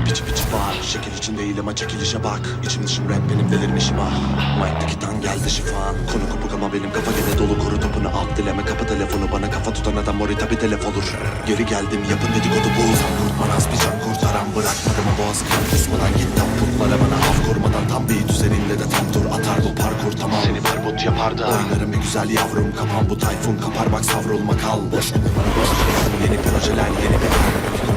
var geri piçi piçi var Şekil için değil ama çekilişe bak. İçim dışım rap benim delirmişim ah Mike'daki tan geldi şifan. Konu kopuk ama benim kafa gene dolu. Kuru topunu at dileme kapı telefonu. Bana kafa tutan adam mori tabi telef olur. Geri geldim yapın dedikodu bu. Sen kurtman az bir can kurtaran Bırakmadım o boğazı kan kusmadan Git tam putlara bana af kurmadan Tam beat üzerinde de tam tur atar bu parkur tamam. Seni barbut yapardı Oynarım bir güzel yavrum Kapan bu tayfun. Kapar bak savrulma kal. Boş bana boş Yeni yeni bir olur bir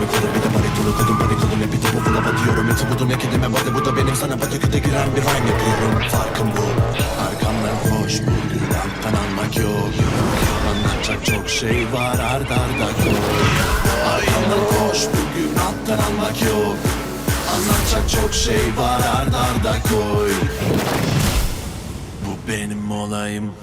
almak yok Anlatacak çok şey var ard arda koy Arkamdan koş bugün alttan almak yok. Anlatacak çok şey var ard arda koy. Bu benim olayım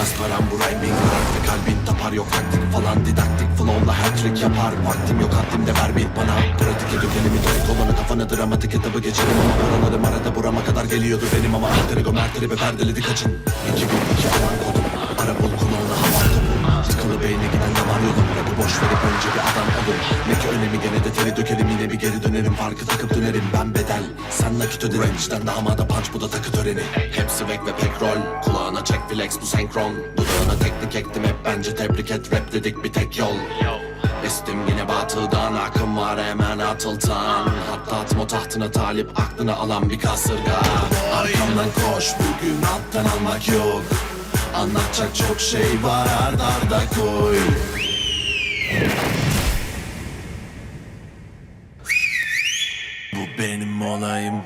Geçmez param bu rhyming Artık kalbin tapar yok taktik falan Didaktik flow'la hat-trick yapar. Vaktim yok haddimde ver bir bana. Pratik edip elimi torik olanı kafana dramatik etabı geçerim Ama paralarım arada burama kadar geliyordu benim Ama alter ego mertleri ve perdeledi kaçın. 2002 alan kodum. Ara bul kulağına havan topu Tıkalı beyne giden damar yolum. Rapı boş verip önce bir adam olun Ne ki önemi gene de teri dökelim Yine bir geri dönerim. Farkı takıp dönerim. Ben bedel sen nakit öderim İçten damada punch bu da takı töreni. Hepsi vek ve pek rol Kulağına çek flex bu senkron. Dudağına teknik ektim hep bence tebrik et. Rap dedik bir tek yol. Estim yine batıldan Akım var hemen atıltan. Hatta atma tahtına talip Aklını alan bir kasırga. Arkamdan koş bugün alttan almak yok. Anlatacak çok şey var ard arda koy benim olayım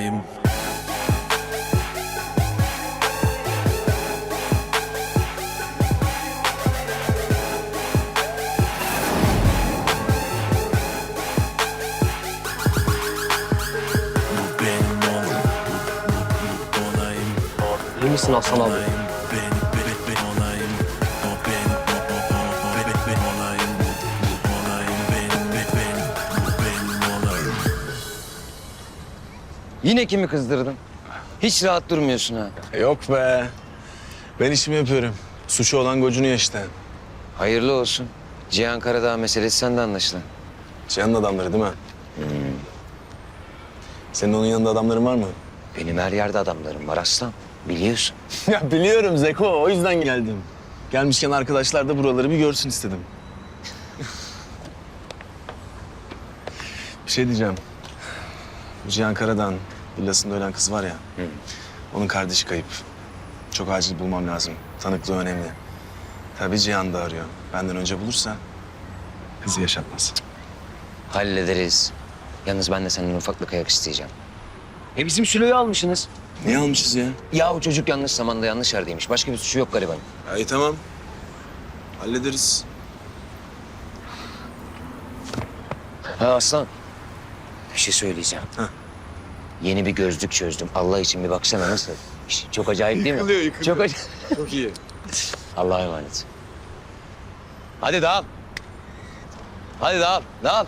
olayım İyi misin Aslan abi? Yine kimi kızdırdın? Hiç rahat durmuyorsun ha. Yok be. Ben işimi yapıyorum. Suçu olan gocunuyor işte. Hayırlı olsun. Cihan Karadağ meselesi sende anlaşılan. Cihan'ın adamları değil mi? Senin onun yanında adamların var mı? Benim her yerde adamlarım var aslan. Biliyorsun. ya biliyorum Zeko. O yüzden geldim. Gelmişken arkadaşlar da buraları bir görsün istedim. bir şey diyeceğim. Bu Cihan Karadağ'ın villasında ölen kız var ya. Onun kardeşi kayıp. Çok acil bulmam lazım. Tanıklığı önemli. Tabii Cihan da arıyor. Benden önce bulursa kızı yaşatmaz. Hallederiz. Yalnız ben de senden ufak bir ayak isteyeceğim. E bizim Sülo'yu almışsınız. Niye almışız ya? Ya o çocuk yanlış zamanda yanlış yerdeymiş. Başka bir suçu yok gariban. İyi tamam. Hallederiz. Ha aslan. Bir şey söyleyeceğim. Heh. Yeni bir gözlük çözdüm. Allah için bir baksana nasıl? Çok acayip değil mi? Yıkılıyor, yıkılıyor. Çok acayip. Çok iyi. Allah'a emanet. Hadi dağıl. Hadi dağıl, dağıl.